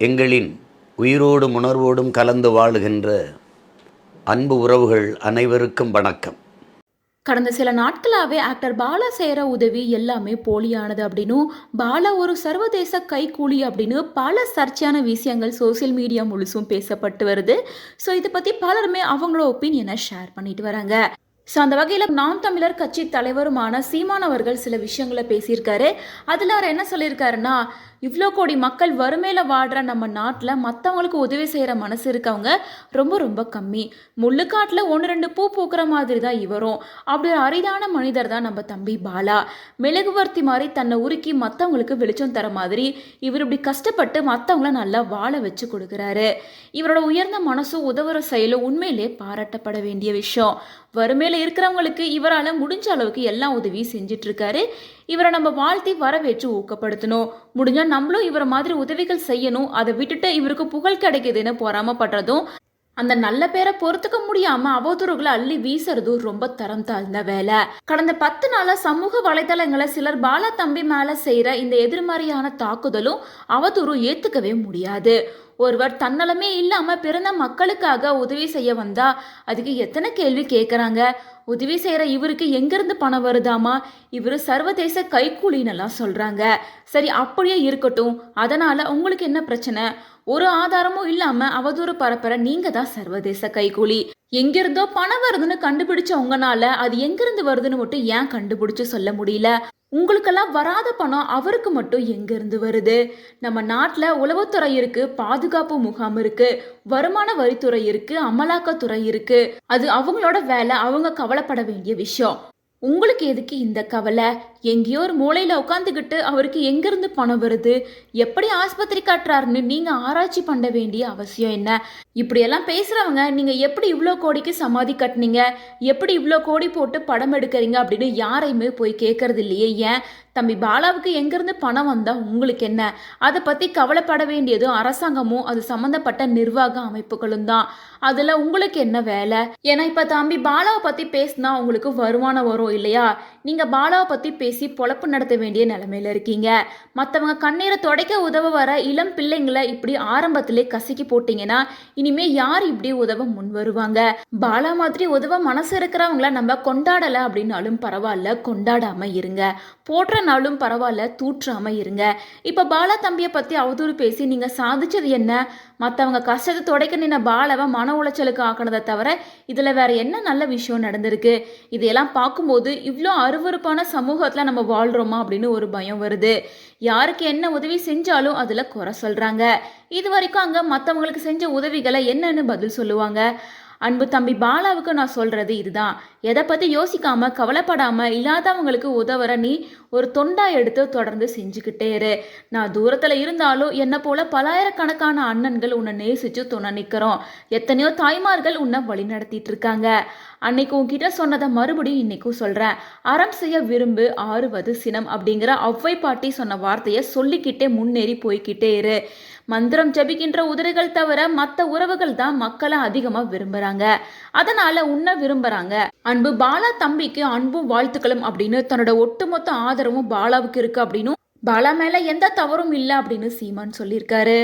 எங்களின் உயிரோடும் உணர்வோடும் கலந்து வாழுகின்ற அன்பு உறவுகள் அனைவருக்கும் வணக்கம். கடந்த சில நாட்களாகவே ஆக்டர் பாலா செய்கிற உதவி எல்லாமே போலியானது அப்படின்னும் பாலா ஒரு சர்வதேச கைக்கூலி அப்படின்னு பல சர்ச்சையான விஷயங்கள் சோசியல் மீடியா முழுசும் பேசப்பட்டு வருது. ஸோ இதை பற்றி பலருமே அவங்களோட ஒப்பீனியனை ஷேர் பண்ணிட்டு வராங்க. ஸோ அந்த வகையில் நாம் தமிழர் கட்சி தலைவருமான சீமான் அவர்கள் சில விஷயங்களை பேசியிருக்காரு. அதில் அவர் என்ன சொல்லியிருக்காருன்னா இவ்வளோ கோடி மக்கள் வறுமையில் வாடுற நம்ம நாட்டில் மற்றவங்களுக்கு உதவி செய்கிற மனசு இருக்கவங்க ரொம்ப ரொம்ப கம்மி. முள்ளுக்காட்டில் ஒன்று ரெண்டு பூ பூக்கிற மாதிரி தான் இவரும். அப்படி ஒரு அரிதான மனிதர் தான் நம்ம தம்பி பாலா. மெழுகுவர்த்தி மாதிரி தன்னை உருக்கி மற்றவங்களுக்கு வெளிச்சம் தர மாதிரி இவர் இப்படி கஷ்டப்பட்டு மற்றவங்கள நல்லா வாழ வச்சு கொடுக்குறாரு. இவரோட உயர்ந்த மனசும் உதவுற செயலும் உண்மையிலே பாராட்டப்பட வேண்டிய விஷயம். வறுமையில் இருக்கிறவங்களுக்கு இவரால் முடிஞ்ச அளவுக்கு எல்லா உதவியும் செஞ்சிட்ருக்காரு இவரை நம்ம வாழ்த்தி வரவேற்று ஊக்கப்படுத்தணும். முடிஞ்சா நம்மளும் இவரை மாதிரி உதவிகள் செய்யணும். அதை விட்டுட்டு இவருக்கு புகழ் கிடைக்குதுன்னு பொறாமப்படுறதும் அந்த நல்ல பேரை பொறுத்துக்க முடியாம அவதூறுகளை அள்ளி வீசுறதும் ரொம்ப தரம் தாழ்ந்த வேலை. கடந்த பத்து நாளா சமூக வலைதளங்களை சிலர் பாலா தம்பி மேல செய்யற இந்த எதிர்மறையான தாக்குதலும் அவதூறும் ஏத்துக்கவே முடியாது. ஒருவர் தன்னலமே இல்லாம பிறந்த மக்களுக்காக உதவி செய்ய வந்தா அதுக்கு எத்தனை கேள்வி கேட்கறாங்க உதவி செய்யற இவருக்கு எங்கிருந்து பணம் வருதாமா? இவர் சர்வதேச கைக்கூலின்னெல்லாம் சொல்றாங்க. சரி அப்படியே இருக்கட்டும். அதனால உங்களுக்கு என்ன பிரச்சனை? ஒரு ஆதாரமும் இல்லாம அவதூறு பரப்புற நீங்க தான் சர்வதேச கைக்கூலி. எங்கிருந்தோ பணம் வருதுன்னு கண்டுபிடிச்ச உங்கனால அது எங்கிருந்து வருதுன்னு மட்டும் ஏன் கண்டுபிடிச்சு சொல்ல முடியல? உங்களுக்கெல்லாம் வராத பணம் அவருக்கு மட்டும் எங்கேருந்து வருது? நம்ம நாட்டில் உளவுத்துறை இருக்கு பாதுகாப்பு முகாம் இருக்கு வருமான வரித்துறை இருக்கு அமலாக்கத்துறை இருக்கு. அது அவங்களோட வேலை அவங்க கவலைப்பட வேண்டிய விஷயம். உங்களுக்கு எதுக்கு இந்த கவலை? எங்கேயோ ஒரு மூலையில உட்காந்துக்கிட்டு அவருக்கு எங்கிருந்து பணம் வருது? எப்படி ஆஸ்பத்திரி காட்டுறாருன்னு நீங்க ஆராய்ச்சி பண்ண வேண்டிய அவசியம் என்ன? இப்படியெல்லாம் பேசுறவங்க நீங்க எப்படி இவ்வளோ கோடிக்கு சமாதி கட்டுனீங்க? எப்படி இவ்வளோ கோடி போட்டு படம் எடுக்கிறீங்க? அப்படின்னு யாரையுமே போய் கேட்கறது இல்லையே ஏன்? தம்பி பாலாவுக்கு எங்கிருந்து பணம் வந்தா உங்களுக்கு என்ன? அதை பத்தி கவலைப்பட வேண்டியதும் அரசாங்கமும் அது சம்பந்தப்பட்ட நிர்வாக அமைப்புகளும் தான். அதுல உங்களுக்கு என்ன வேலை? ஏன்னா இப்ப தம்பி பாலாவை பத்தி பேசினா உங்களுக்கு வருமானம் வரும் இல்லையா? நீங்க பாலாவை பத்தி பேசி பொழப்பு நடத்த வேண்டிய நிலைமையில இருக்கீங்க. மத்தவங்க கண்ணீரை துடைக்க உதவ வர இளம் பிள்ளைங்களை இப்படி ஆரம்பத்திலே கசக்கி போட்டீங்கன்னா இனிமே யார் இப்படி உதவ முன் வருவாங்க? பாலா மாதிரி உதவ மனசு இருக்கிறவங்கள நம்ம கொண்டாடல அப்படின்னாலும் பரவாயில்ல கொண்டாடாம இருங்க. நாளும் பரவாயில்ல தூற்றாம இருங்க. இப்ப பாலா தம்பியை பத்தி அவதூறு பேசி நீங்க சாதிச்சது என்ன? மற்றவங்க கஷ்டத்தை துடைக்க நின்ன பாலாவை மன உளைச்சலுக்கு ஆக்கினதை தவிர இதில் வேற என்ன நல்ல விஷயம் நடந்திருக்கு? இதையெல்லாம் பார்க்கும்போது இவ்வளோ அருவருப்பான சமூகத்தில் நம்ம வாழ்கிறோமா அப்படின்னு ஒரு பயம் வருது. யாருக்கு என்ன உதவி செஞ்சாலும் அதில் குறை சொல்கிறாங்க இது வரைக்கும் அங்கே மற்றவங்களுக்கு செஞ்ச உதவிகளை என்னன்னு பதில் சொல்லுவாங்க. அன்பு தம்பி பாலாவுக்கு நான் சொல்றது இதுதான். எதை பத்தி யோசிக்காம கவலைப்படாம இல்லாதவங்களுக்கு உதவுற நீ ஒரு தொண்டா எடுத்து தொடர்ந்து செஞ்சுக்கிட்டே இரு. நான் தூரத்துல இருந்தாலும் என்னை போல பலாயிரக்கணக்கான அண்ணன்கள் உன்னை நேசிச்சு துணை நிற்கிறோம் எத்தனையோ தாய்மார்கள் உன்னை வழி நடத்திட்டு இருக்காங்க. அன்னைக்கு உன்கிட்ட சொன்னதை மறுபடியும் இன்னைக்கும் சொல்றேன். அறம் செய்ய விரும்பு ஆறுவது சினம் அப்படிங்கிற அவ்வை பாட்டி சொன்ன வார்த்தையை சொல்லிக்கிட்டே முன்னேறி போய்க்கிட்டே இரு. மந்திரம் ஜபிக்கின்ற உதிரைகள் தவிர மற்ற உறவுகள் தான் மக்களை அதிகமா விரும்புறாங்க. அதனால உன்னை விரும்புறாங்க. அன்பு பாலா தம்பிக்கு அன்பும் வாழ்த்துக்களும் அப்படின்னு தன்னோட ஒட்டுமொத்த ஆதரவும் பாலாவுக்கு இருக்கு அப்படின்னும் பாலா மேல எந்த தவறும் இல்லை அப்படின்னு சீமான் சொல்லியிருக்காரு.